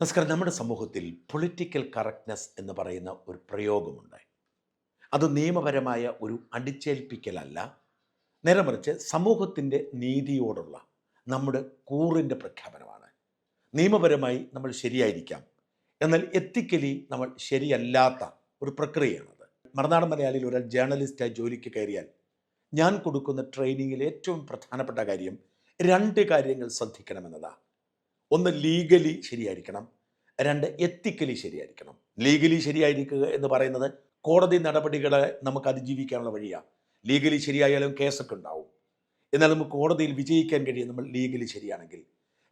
നമസ്കാരം. നമ്മുടെ സമൂഹത്തിൽ പൊളിറ്റിക്കൽ കറക്റ്റ്നെസ് എന്ന് പറയുന്ന ഒരു പ്രയോഗമുണ്ട് അത് നിയമപരമായ ഒരു അടിച്ചേൽപ്പിക്കലല്ല. നേരെ മറിച്ച് സമൂഹത്തിന്റെ നീതിയോടുള്ള നമ്മുടെ കൂറിന്റെ പ്രഖ്യാപനമാണ്. നിയമപരമായി നമ്മൾ ശരിയായിരിക്കാം. എന്നാൽ എത്തിക്കലി നമ്മൾ ശരിയല്ലാത്ത ഒരു പ്രക്രിയയാണത്. മറുനാടൻ മലയാളിയിൽ ഒരാൾ ജേർണലിസ്റ്റായി ജോലിക്ക് കയറിയാൽ ഞാൻ കൊടുക്കുന്ന ട്രെയിനിങ്ങിൽ ഏറ്റവും പ്രധാനപ്പെട്ട കാര്യം രണ്ട് കാര്യങ്ങൾ ശ്രദ്ധിക്കണമെന്നതാണ് ഒന്ന് ലീഗലി ശരിയായിരിക്കണം. രണ്ട് എത്തിക്കലി ശരിയായിരിക്കണം. ലീഗലി ശരിയായിരിക്കുക എന്ന് പറയുന്നത് കോടതി നടപടികളെ നമുക്ക് അതിജീവിക്കാനുള്ള വഴിയാണ് ലീഗലി ശരിയായാലും കേസൊക്കെ ഉണ്ടാവും. എന്നാൽ നമുക്ക് കോടതിയിൽ വിജയിക്കാൻ കഴിയും നമ്മൾ ലീഗലി ശരിയാണെങ്കിൽ.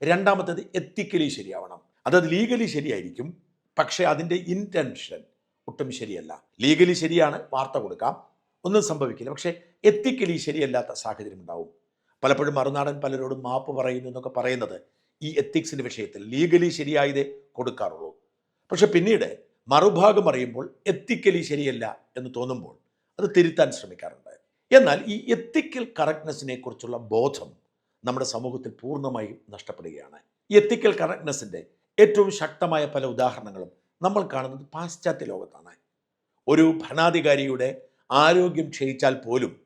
രണ്ടാമത്തേത് എത്തിക്കലി ശരിയാവണം. അതായത് ലീഗലി ശരിയായിരിക്കും പക്ഷേ അതിന്റെ ഇന്റൻഷൻ ഒട്ടും ശരിയല്ല. ലീഗലി ശരിയാണ് വാർത്ത കൊടുക്കാം. ഒന്നും സംഭവിക്കില്ല. പക്ഷേ എത്തിക്കലി ശരിയല്ലാത്ത സാഹചര്യം ഉണ്ടാവും. പലപ്പോഴും മറുനാടൻ പലരോടും മാപ്പ് പറയുന്നു എന്നൊക്കെ പറയുന്നത് ഈ എത്തിക്സിന്റെ വിഷയത്തിൽ ലീഗലി ശരിയായതേ കൊടുക്കാറുള്ളൂ. പക്ഷെ പിന്നീട് മറുഭാഗം അറിയുമ്പോൾ എത്തിക്കലി ശരിയല്ല എന്ന് തോന്നുമ്പോൾ അത് തിരുത്താൻ ശ്രമിക്കാറുണ്ട്. എന്നാൽ ഈ എത്തിക്കൽ കറക്റ്റ്നെസ്സിനെ കുറിച്ചുള്ള ബോധം നമ്മുടെ സമൂഹത്തിൽ പൂർണമായും നഷ്ടപ്പെടുകയാണ്. ഈ എത്തിക്കൽ കറക്റ്റ്നെസ്സിന്റെ ഏറ്റവും ശക്തമായ പല ഉദാഹരണങ്ങളും നമ്മൾ കാണുന്നത് പാശ്ചാത്യ ലോകത്താണ്. ഒരു ഭരണാധികാരിയുടെ ആരോഗ്യം ക്ഷയിച്ചാൽ പോലും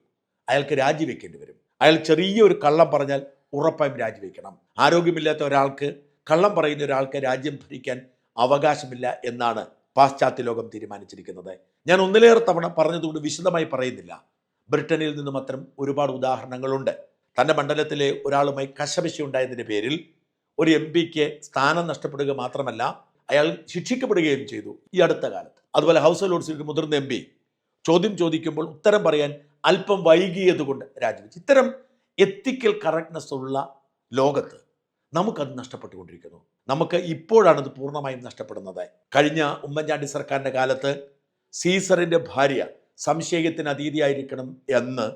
അയാൾക്ക് രാജിവെക്കേണ്ടി വരും. അയാൾ ചെറിയ ഒരു കള്ളം പറഞ്ഞാൽ ഉറപ്പായും രാജിവെക്കണം. ആരോഗ്യമില്ലാത്ത ഒരാൾക്ക് കള്ളം പറയുന്ന ഒരാൾക്ക് രാജ്യം ഭരിക്കാൻ അവകാശമില്ല എന്നാണ് പാശ്ചാത്യ ലോകം തീരുമാനിച്ചിരിക്കുന്നത്. ഞാൻ ഒന്നിലേറെ തവണ പറഞ്ഞതുകൊണ്ട് വിശദമായി പറയുന്നില്ല. ബ്രിട്ടനിൽ നിന്ന് മാത്രം ഒരുപാട് ഉദാഹരണങ്ങളുണ്ട്. തന്റെ മണ്ഡലത്തിലെ ഒരാളുമായി കശപശയുണ്ടായതിന്റെ പേരിൽ ഒരു എം പിക്ക് സ്ഥാനം നഷ്ടപ്പെടുക മാത്രമല്ല അയാൾ ശിക്ഷിക്കപ്പെടുകയും ചെയ്തു ഈ അടുത്ത കാലത്ത്. അതുപോലെ ഹൗസ് ഓഫ് ലോഡ്സിൽ മുതിർന്ന എം ചോദ്യം ചോദിക്കുമ്പോൾ ഉത്തരം പറയാൻ അല്പം വൈകിയതുകൊണ്ട് രാജിവെച്ചു. ഇത്തരം എത്തിക്കൽ കറക്റ്റ്നെസ് ഉള്ള ലോകത്ത് നമുക്കത് നഷ്ടപ്പെട്ടുകൊണ്ടിരിക്കുന്നു. നമുക്ക് ഇപ്പോഴാണത് പൂർണമായും നഷ്ടപ്പെടുന്നത്. കഴിഞ്ഞ ഉമ്മൻചാണ്ടി സർക്കാരിന്റെ കാലത്ത് സീസറിന്റെ ഭാര്യ സംശയത്തിന് അതീതിയായിരിക്കണം എന്ന്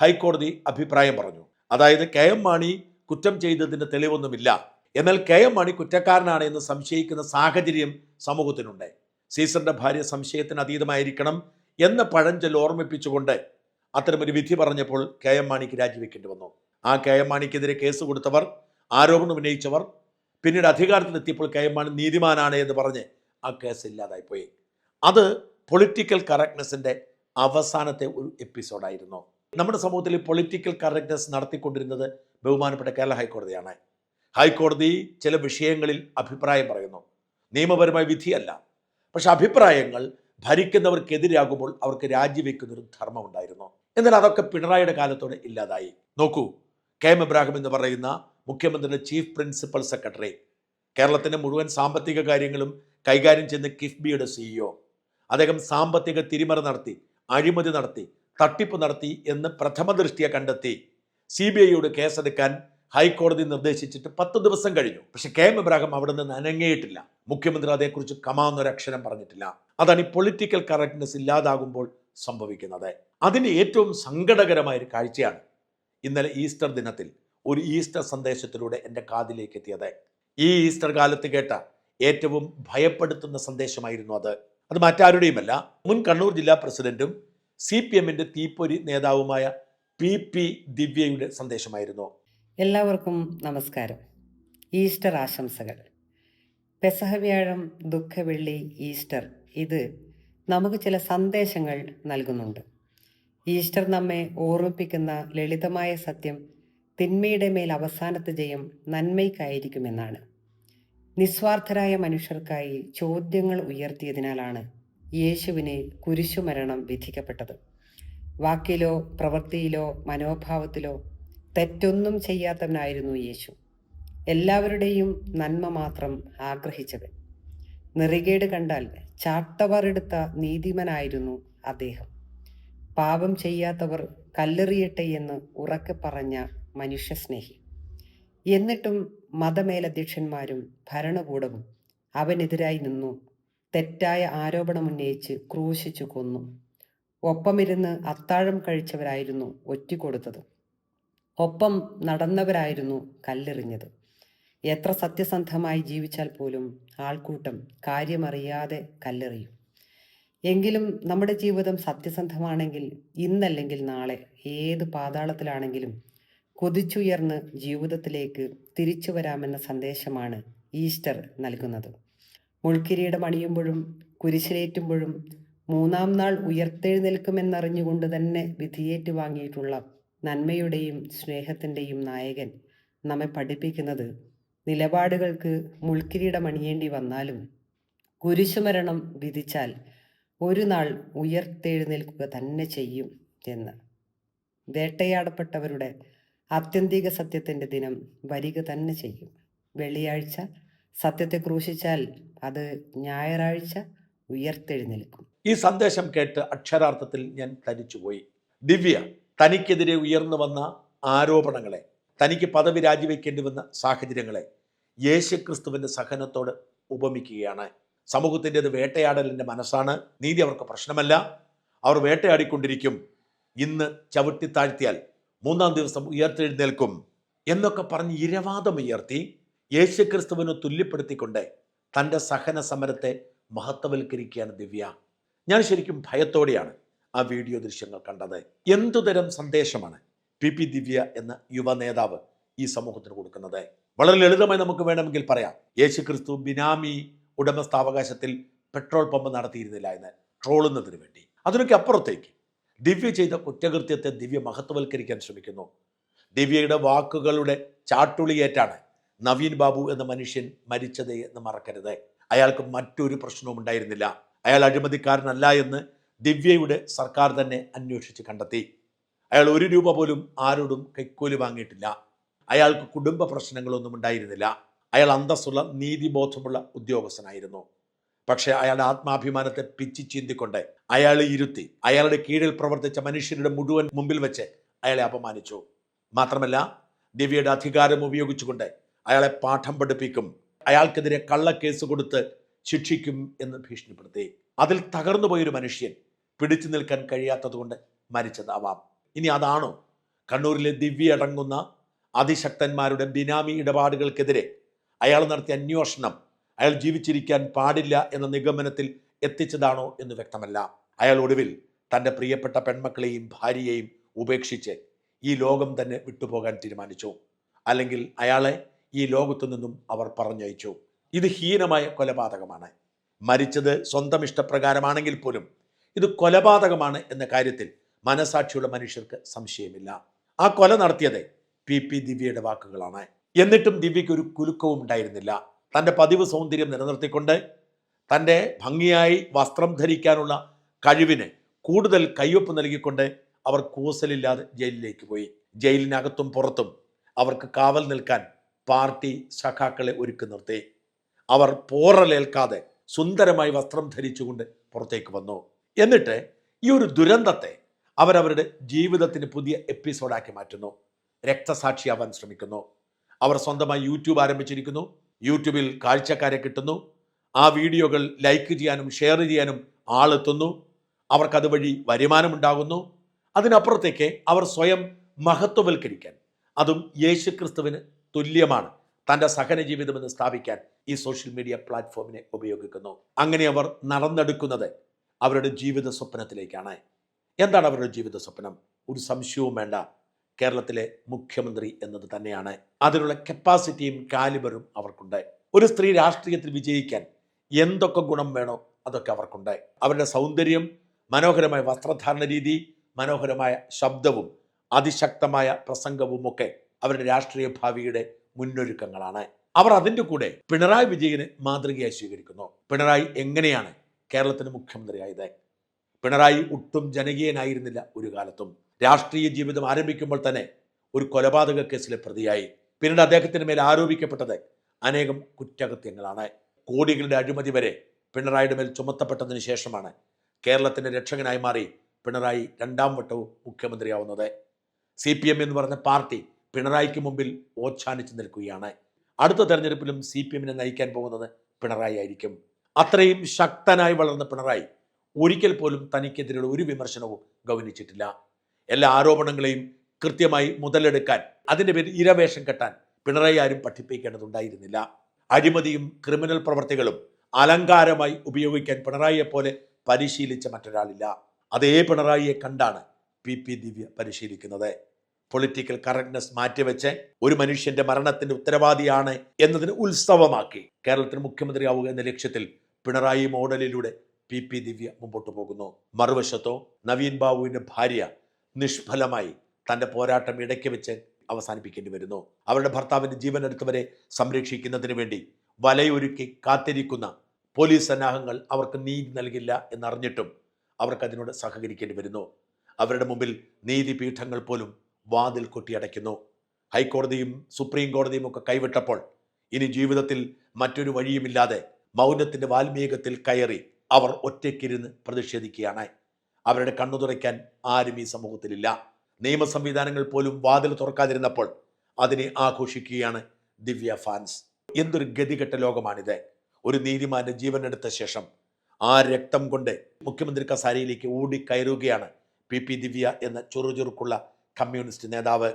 ഹൈക്കോടതി അഭിപ്രായം പറഞ്ഞു. അതായത് കെ എം മാണി കുറ്റം ചെയ്തതിന്റെ തെളിവൊന്നുമില്ല. എന്നാൽ കെ എം മാണി കുറ്റക്കാരനാണ് എന്ന് സംശയിക്കുന്ന സാഹചര്യം സമൂഹത്തിനുണ്ട്. സീസറിന്റെ ഭാര്യ സംശയത്തിന് അതീതമായിരിക്കണം എന്ന പഴഞ്ചൊല്ല് ഓർമ്മിപ്പിച്ചുകൊണ്ട് അത്തരമൊരു വിധി പറഞ്ഞപ്പോൾ കെ എം മാണിക്ക് രാജിവെക്കേണ്ടി വന്നു. ആ കെ എം മാണിക്കെതിരെ കേസ് കൊടുത്തവർ ആരോപണം ഉന്നയിച്ചവർ പിന്നീട് അധികാരത്തിലെത്തിയപ്പോൾ കെ എം മാണി നീതിമാനാണ് എന്ന് പറഞ്ഞ് ആ കേസ് ഇല്ലാതായിപ്പോയി. അത് പൊളിറ്റിക്കൽ കറക്റ്റ്നെസ്സിന്റെ അവസാനത്തെ ഒരു എപ്പിസോഡായിരുന്നു നമ്മുടെ സമൂഹത്തിൽ പൊളിറ്റിക്കൽ കറക്റ്റ്നെസ് നടത്തിക്കൊണ്ടിരുന്നത് ബഹുമാനപ്പെട്ട കേരള ഹൈക്കോടതിയാണ്. ഹൈക്കോടതി ചില വിഷയങ്ങളിൽ അഭിപ്രായം പറയുന്നു. നിയമപരമായ വിധിയല്ല. പക്ഷെ അഭിപ്രായങ്ങൾ ഭരിക്കുന്നവർക്കെതിരാകുമ്പോൾ അവർക്ക് രാജിവെക്കുന്നൊരു ധർമ്മമുണ്ടായിരുന്നു. എന്നാൽ അതൊക്കെ പിണറായിയുടെ കാലത്തോടെ ഇല്ലാതായി. നോക്കൂ കെ എം ഇബ്രാഹിം എന്ന് പറയുന്ന മുഖ്യമന്ത്രിയുടെ ചീഫ് പ്രിൻസിപ്പൽ സെക്രട്ടറി കേരളത്തിന്റെ മുഴുവൻ സാമ്പത്തിക കാര്യങ്ങളും കൈകാര്യം ചെയ്യുന്ന കിഫ്ബിയുടെ സിഇഒ അദ്ദേഹം സാമ്പത്തിക തിരിമറി നടത്തി അഴിമതി നടത്തി തട്ടിപ്പ് നടത്തി എന്ന് പ്രഥമ ദൃഷ്ടിയെ കണ്ടെത്തി. സി ബി ഐയോട് കേസെടുക്കാൻ ഹൈക്കോടതി നിർദ്ദേശിച്ചിട്ട് പത്ത് ദിവസം കഴിഞ്ഞു. പക്ഷെ കെ എം ഇബ്രാഹിം അവിടെ നിന്ന് അനങ്ങിയിട്ടില്ല. മുഖ്യമന്ത്രി അതേക്കുറിച്ച് കമാന്നൊരു അക്ഷരം പറഞ്ഞിട്ടില്ല. അതാണ് ഈ പൊളിറ്റിക്കൽ കറക്റ്റ്നെസ് ഇല്ലാതാകുമ്പോൾ സംഭവിക്കുന്നത്. അതിന് ഏറ്റവും സങ്കടകരമായ ഒരു കാഴ്ചയാണ് ഇന്നലെ ഈസ്റ്റർ ദിനത്തിൽ ഒരു ഈസ്റ്റർ സന്ദേശത്തിലൂടെ എന്റെ കാതിലേക്ക് എത്തിയത്. ഈ ഈസ്റ്റർ കാലത്ത് കേട്ട ഏറ്റവും ഭയപ്പെടുത്തുന്ന സന്ദേശമായിരുന്നു അത്. അത് മറ്റാരുടെയുമല്ല മുൻ കണ്ണൂർ ജില്ലാ പ്രസിഡന്റും സി പി എമ്മിന്റെ തീപ്പൊരി നേതാവുമായ പി പി ദിവ്യയുടെ സന്ദേശമായിരുന്നു. എല്ലാവർക്കും നമസ്കാരം. ഈസ്റ്റർ ആശംസകൾ. പെസഹവ്യാഴം ദുഃഖവെള്ളി ഈസ്റ്റർ ഇത് നമുക്ക് ചില സന്ദേശങ്ങൾ നൽകുന്നുണ്ട്. ഈസ്റ്റർ നമ്മെ ഓർമ്മിപ്പിക്കുന്ന ലളിതമായ സത്യം തിന്മയുടെ മേൽ അവസാനത്തെ ജയം നന്മയ്ക്കായിരിക്കുമെന്നാണ്. നിസ്വാർത്ഥരായ മനുഷ്യർക്കായി ചോദ്യങ്ങൾ ഉയർത്തിയതിനാലാണ് യേശുവിന് കുരിശുമരണം വിധിക്കപ്പെട്ടത്. വാക്കിലോ പ്രവൃത്തിയിലോ മനോഭാവത്തിലോ തെറ്റൊന്നും ചെയ്യാത്തവനായിരുന്നു യേശു. എല്ലാവരുടെയും നന്മ മാത്രം ആഗ്രഹിച്ചവൻ. നെറികേട് കണ്ടാൽ ചാട്ടവറെടുത്ത നീതിമനായിരുന്നു അദ്ദേഹം. പാപം ചെയ്യാത്തവർ കല്ലെറിയട്ടെ എന്ന് ഉറക്കെ പറഞ്ഞ മനുഷ്യസ്നേഹി. എന്നിട്ടും മതമേലധ്യക്ഷന്മാരും ഭരണകൂടവും അവനെതിരായി നിന്നു. തെറ്റായ ആരോപണമുന്നയിച്ച് ക്രൂശിച്ചു കൊന്നു. ഒപ്പമിരുന്ന് അത്താഴം കഴിച്ചവരായിരുന്നു ഒറ്റിക്കൊടുത്തത്. ഒപ്പം നടന്നവരായിരുന്നു കല്ലെറിഞ്ഞത്. എത്ര സത്യസന്ധമായി ജീവിച്ചാൽ പോലും ആൾക്കൂട്ടം കാര്യമറിയാതെ കല്ലെറിയും. എങ്കിലും നമ്മുടെ ജീവിതം സത്യസന്ധമാണെങ്കിൽ ഇന്നല്ലെങ്കിൽ നാളെ ഏത് പാതാളത്തിലാണെങ്കിലും കൊതിച്ചുയർന്ന് ജീവിതത്തിലേക്ക് തിരിച്ചു വരാമെന്ന സന്ദേശമാണ് ഈസ്റ്റർ നൽകുന്നത്. മുൾക്കിരീടം അണിയുമ്പോഴും കുരിശിലേറ്റുമ്പോഴും മൂന്നാം നാൾ ഉയർത്തെഴുന്നേൽക്കുമെന്നറിഞ്ഞുകൊണ്ട് തന്നെ വിധിയേറ്റ് വാങ്ങിയിട്ടുള്ള നന്മയുടെയും സ്നേഹത്തിന്റെയും നായകൻ നമ്മെ പഠിപ്പിക്കുന്നത് നിലപാടുകൾക്ക് മുൾക്കിരീടമണിയേണ്ടി വന്നാലും കുരിശുമരണം വിധിച്ചാൽ ഒരു നാൾ ഉയർത്തെഴുന്നേൽക്കുക തന്നെ ചെയ്യും എന്ന്. വേട്ടയാടപ്പെട്ടവരുടെ ആത്യന്തിക സത്യത്തിന്റെ ദിനം വരിക തന്നെ ചെയ്യും. വെള്ളിയാഴ്ച സത്യത്തെ ക്രൂശിച്ചാൽ അത് ഞായറാഴ്ച ഉയർത്തെഴുന്നേൽക്കും. ഈ സന്ദേശം കേട്ട് അക്ഷരാർത്ഥത്തിൽ ഞാൻ തനിച്ചുപോയി ദിവ്യ തനിക്കെതിരെ ഉയർന്നു വന്ന ആരോപണങ്ങളെ തനിക്ക് പദവി രാജിവെക്കേണ്ടി വന്ന സാഹചര്യങ്ങളെ യേശുക്രിസ്തുവിന്റെ സഹനത്തോട് ഉപമിക്കുകയാണ്. സമൂഹത്തിന്റെത് വേട്ടയാടലിന്റെ മനസ്സാണ്. നീതി അവർക്ക് പ്രശ്നമല്ല. അവർ വേട്ടയാടിക്കൊണ്ടിരിക്കും. ഇന്ന് ചവിട്ടി താഴ്ത്തിയാൽ മൂന്നാം ദിവസം ഉയർത്തെഴുന്നേൽക്കും എന്നൊക്കെ പറഞ്ഞ് ഇരവാദം ഉയർത്തി യേശുക്രിസ്തുവിനെ തുല്യപ്പെടുത്തിക്കൊണ്ട് തന്റെ സഹന സമരത്തെ മഹത്വവൽക്കരിക്കുകയാണ് ദിവ്യ. ഞാൻ ശരിക്കും ഭയത്തോടെയാണ് ആ വീഡിയോ ദൃശ്യങ്ങൾ കണ്ടത്. എന്തുതരം സന്ദേശമാണ്. പി പി ദിവ്യ എന്ന യുവ നേതാവ് ഈ സമൂഹത്തിന് കൊടുക്കുന്നത്. വളരെ ലളിതമായി നമുക്ക് വേണമെങ്കിൽ പറയാം. യേശു ക്രിസ്തു ബിനാമി ഉടമസ്ഥാവകാശത്തിൽ പെട്രോൾ പമ്പ് നടത്തിയിരുന്നില്ല എന്ന് ട്രോളുന്നതിന് വേണ്ടി. അതിനൊക്കെ അപ്പുറത്തേക്ക് ദിവ്യ ചെയ്ത കുറ്റകൃത്യത്തെ ദിവ്യ മഹത്വവൽക്കരിക്കാൻ ശ്രമിക്കുന്നു. ദിവ്യയുടെ വാക്കുകളുടെ ചാട്ടുളിയേറ്റാണ് നവീൻ ബാബു എന്ന മനുഷ്യൻ മരിച്ചത് എന്ന് മറക്കരുത്. അയാൾക്ക് മറ്റൊരു പ്രശ്നവും ഉണ്ടായിരുന്നില്ല. അയാൾ അഴിമതിക്കാരനല്ല എന്ന് ദിവ്യയുടെ സർക്കാർ തന്നെ അന്വേഷിച്ച് കണ്ടെത്തി. അയാൾ ഒരു രൂപ പോലും ആരോടും കൈക്കൂലി വാങ്ങിയിട്ടില്ല. അയാൾക്ക് കുടുംബ പ്രശ്നങ്ങളൊന്നും ഉണ്ടായിരുന്നില്ല. അയാൾ അന്തസ്സുള്ള നീതിബോധമുള്ള ഉദ്യോഗസ്ഥനായിരുന്നു. പക്ഷേ അയാളുടെ ആത്മാഭിമാനത്തെ പിച്ചി ചീന്തിക്കൊണ്ട് അയാളെ ഇരുത്തി അയാളുടെ കീഴിൽ പ്രവർത്തിച്ച മനുഷ്യരുടെ മുഴുവൻ മുമ്പിൽ വെച്ച് അയാളെ അപമാനിച്ചു. മാത്രമല്ല ദിവ്യയുടെ അധികാരം ഉപയോഗിച്ചുകൊണ്ട് അയാളെ പാഠം പഠിപ്പിക്കും. അയാൾക്കെതിരെ കള്ളക്കേസ് കൊടുത്ത് ശിക്ഷിക്കും എന്ന് ഭീഷണിപ്പെടുത്തി. അതിൽ തകർന്നു പോയൊരു മനുഷ്യൻ പിടിച്ചു നിൽക്കാൻ കഴിയാത്തതുകൊണ്ട് മരിച്ചതാവാം. ഇനി അതാണോ? കണ്ണൂരിലെ ദിവ്യ അടങ്ങുന്ന അതിശക്തന്മാരുടെ ബിനാമി ഇടപാടുകൾക്കെതിരെ അയാൾ നടത്തിയ അന്വേഷണം അയാൾ ജീവിച്ചിരിക്കാൻ പാടില്ല എന്ന നിഗമനത്തിൽ എത്തിച്ചതാണോ എന്ന് വ്യക്തമല്ല. അയാൾ ഒടുവിൽ തന്റെ പ്രിയപ്പെട്ട പെൺമക്കളെയും ഭാര്യയെയും ഉപേക്ഷിച്ച് ഈ ലോകം തന്നെ വിട്ടുപോകാൻ തീരുമാനിച്ചു. അല്ലെങ്കിൽ അയാളെ ഈ ലോകത്തു നിന്നും അവർ പറഞ്ഞയച്ചു. ഇത് ഹീനമായ കൊലപാതകമാണ്. മരിച്ചത് സ്വന്തം ഇഷ്ടപ്രകാരമാണെങ്കിൽ പോലും ഇത് കൊലപാതകമാണ് എന്ന കാര്യത്തിൽ മനസാക്ഷിയുള്ള മനുഷ്യർക്ക് സംശയമില്ല. ആ കൊല നടത്തിയത് പി പി ദിവ്യയുടെ വാക്കുകളാണ്. എന്നിട്ടും ദിവ്യയ്ക്ക് ഒരു കുലുക്കവും ഉണ്ടായിരുന്നില്ല. തന്റെ പതിവ് സൗന്ദര്യം നിലനിർത്തിക്കൊണ്ട് തന്റെ ഭംഗിയായി വസ്ത്രം ധരിക്കാനുള്ള കഴിവിന് കൂടുതൽ കയ്യൊപ്പ് നൽകിക്കൊണ്ട് അവർ കൂസലില്ലാതെ ജയിലിലേക്ക് പോയി. ജയിലിനകത്തും പുറത്തും അവർക്ക് കാവൽ നിൽക്കാൻ പാർട്ടി സഖാക്കളെ ഒരുക്കി നിർത്തി. അവർ പോറലേൽക്കാതെ സുന്ദരമായി വസ്ത്രം ധരിച്ചുകൊണ്ട് പുറത്തേക്ക് വന്നു. എന്നിട്ട് ഈ ഒരു ദുരന്തത്തെ അവരവരുടെ ജീവിതത്തിന് പുതിയ എപ്പിസോഡാക്കി മാറ്റുന്നു. രക്തസാക്ഷിയാവാൻ ശ്രമിക്കുന്നു. അവർ സ്വന്തമായി യൂട്യൂബ് ആരംഭിച്ചിരിക്കുന്നു. യൂട്യൂബിൽ കാഴ്ചക്കാരെ കിട്ടുന്നു. ആ വീഡിയോകൾ ലൈക്ക് ചെയ്യാനും ഷെയർ ചെയ്യാനും ആളെത്തുന്നു. അവർക്ക് അതുവഴി വരുമാനമുണ്ടാകുന്നു. അതിനപ്പുറത്തേക്ക് അവർ സ്വയം മഹത്വവൽക്കരിക്കാൻ അതും യേശുക്രിസ്തുവിന് തുല്യമാണ്. തന്റെ സഹന ജീവിതമെന്ന് സ്ഥാപിക്കാൻ ഈ സോഷ്യൽ മീഡിയ പ്ലാറ്റ്ഫോമിനെ ഉപയോഗിക്കുന്നു. അങ്ങനെ അവർ നടന്നെടുക്കുന്നത് അവരുടെ ജീവിത സ്വപ്നത്തിലേക്കാണ്. എന്താണ് അവരുടെ ജീവിത സ്വപ്നം? ഒരു സംശയവും വേണ്ട. കേരളത്തിലെ മുഖ്യമന്ത്രി എന്നത് തന്നെയാണ്. അതിനുള്ള കപ്പാസിറ്റിയും കാലിബറും അവർക്കുണ്ട്. ഒരു സ്ത്രീ രാഷ്ട്രീയത്തിൽ വിജയിക്കാൻ എന്തൊക്കെ ഗുണം വേണോ അതൊക്കെ അവർക്കുണ്ട്. അവരുടെ സൗന്ദര്യം മനോഹരമായ വസ്ത്രധാരണ രീതി മനോഹരമായ ശബ്ദവും അതിശക്തമായ പ്രസംഗവും ഒക്കെ അവരുടെ രാഷ്ട്രീയ ഭാവിയുടെ മുന്നൊരുക്കങ്ങളാണ്. അവർ അതിന്റെ കൂടെ പിണറായി വിജയന് മാതൃകയായി സ്വീകരിക്കുന്നു. പിണറായി എങ്ങനെയാണ് കേരളത്തിന് മുഖ്യമന്ത്രിയായത്? പിണറായി ഒട്ടും ജനകീയനായിരുന്നില്ല ഒരു കാലത്തും. രാഷ്ട്രീയ ജീവിതം ആരംഭിക്കുമ്പോൾ തന്നെ ഒരു കൊലപാതക കേസിലെ പ്രതിയായി. പിന്നീട് അദ്ദേഹത്തിന് മേൽ ആരോപിക്കപ്പെട്ടത് അനേകം കുറ്റകൃത്യങ്ങളാണ്. കോടികളുടെ അഴിമതി വരെ പിണറായിയുടെ മേൽ ചുമത്തപ്പെട്ടതിന് ശേഷമാണ് കേരളത്തിന്റെ രക്ഷകനായി മാറി പിണറായി രണ്ടാം വട്ടവും മുഖ്യമന്ത്രിയാവുന്നത്. സി പി എം എന്ന് പറഞ്ഞ പാർട്ടി പിണറായിക്ക് മുമ്പിൽ ഓച്ഛാനിച്ച് നിൽക്കുകയാണ്. അടുത്ത തെരഞ്ഞെടുപ്പിലും സി പി എമ്മിനെ നയിക്കാൻ പോകുന്നത് പിണറായി ആയിരിക്കും. അത്രയും ശക്തനായി വളർന്ന പിണറായി ഒരിക്കൽ പോലും തനിക്കെതിരെയുള്ള ഒരു വിമർശനവും ഗൗനിച്ചിട്ടില്ല. എല്ലാ ആരോപണങ്ങളെയും കൃത്യമായി മുതലെടുക്കാൻ അതിന്റെ പേരിൽ ഇരവേഷം കെട്ടാൻ പിണറായി ആരും പഠിപ്പിക്കേണ്ടതുണ്ടായിരുന്നില്ല. അഴിമതിയും ക്രിമിനൽ പ്രവർത്തികളും അലങ്കാരമായി ഉപയോഗിക്കാൻ പിണറായിയെ പോലെ പരിശീലിച്ച മറ്റൊരാളില്ല. അതേ പിണറായിയെ കണ്ടാണ് പി പി ദിവ്യ പരിശീലിക്കുന്നത്. പൊളിറ്റിക്കൽ കറക്റ്റ്നെസ് മാറ്റിവെച്ച് ഒരു മനുഷ്യന്റെ മരണത്തിന്റെ ഉത്തരവാദിയാണ് എന്നതിന് ഉത്സവമാക്കി കേരളത്തിന് മുഖ്യമന്ത്രിയാവുക എന്ന ലക്ഷ്യത്തിൽ പിണറായി മോഡലിലൂടെ പി പി ദിവ്യ മുമ്പോട്ട് പോകുന്നു. മറുവശത്തോ നവീൻ ബാബുവിന്റെ ഭാര്യ നിഷ്ഫലമായി തന്റെ പോരാട്ടം ഇടയ്ക്ക് വെച്ച് അവസാനിപ്പിക്കേണ്ടി വരുന്നു. അവരുടെ ഭർത്താവിന്റെ ജീവനെടുത്തവരെ സംരക്ഷിക്കുന്നതിന് വേണ്ടി വലയൊരുക്കി കാത്തിരിക്കുന്ന പോലീസ് സന്നാഹങ്ങൾ അവർക്ക് നീതി നൽകില്ല എന്നറിഞ്ഞിട്ടും അവർക്ക് അതിനോട് സഹകരിക്കേണ്ടി വരുന്നു. അവരുടെ മുമ്പിൽ നീതിപീഠങ്ങൾ പോലും വാതിൽ കൊട്ടിയടയ്ക്കുന്നു. ഹൈക്കോടതിയും സുപ്രീം കോടതിയും ഒക്കെ കൈവിട്ടപ്പോൾ ഇനി ജീവിതത്തിൽ മറ്റൊരു വഴിയുമില്ലാതെ മൗനത്തിന്റെ വാൽമീകത്തിൽ കയറി അവർ ഒറ്റയ്ക്കിരുന്ന് പ്രതിഷേധിക്കുകയാണ്. അവരുടെ കണ്ണു തുറയ്ക്കാൻ ആരും ഈ സമൂഹത്തിലില്ല. നിയമ സംവിധാനങ്ങൾ പോലും വാതിൽ തുറക്കാതിരുന്നപ്പോൾ അതിനെ ആഘോഷിക്കുകയാണ് ദിവ്യ ഫാൻസ്. എന്തൊരു ഗതികെട്ട ലോകമാണിത്. ഒരു നീതിമാന്റെ ജീവനെടുത്ത ശേഷം ആ രക്തം കൊണ്ട് മുഖ്യമന്ത്രി കസാരയിലേക്ക് ഓടിക്കയറുകയാണ് പി പി ദിവ്യ എന്ന ചുറുചുറുക്കുള്ള കമ്മ്യൂണിസ്റ്റ് നേതാവ്.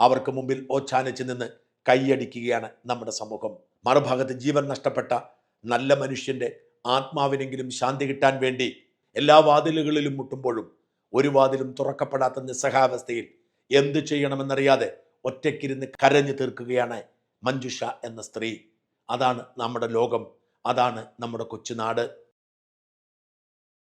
അവർക്ക് മുമ്പിൽ ഓച്ചാനിച്ച് നിന്ന് കൈയടിക്കുകയാണ് നമ്മുടെ സമൂഹം. മറുഭാഗത്ത് ജീവൻ നഷ്ടപ്പെട്ട നല്ല മനുഷ്യന്റെ ആത്മാവിനെങ്കിലും ശാന്തി കിട്ടാൻ വേണ്ടി എല്ലാ വാതിലുകളിലും മുട്ടുമ്പോഴും ഒരു വാതിലും തുറക്കപ്പെടാത്ത നിസ്സഹാവസ്ഥയിൽ എന്തു ചെയ്യണമെന്നറിയാതെ ഒറ്റയ്ക്കിരുന്ന് കരഞ്ഞു തീർക്കുകയാണ് മഞ്ജുഷ എന്ന സ്ത്രീ. അതാണ് നമ്മുടെ ലോകം. അതാണ് നമ്മുടെ കൊച്ചുനാട്.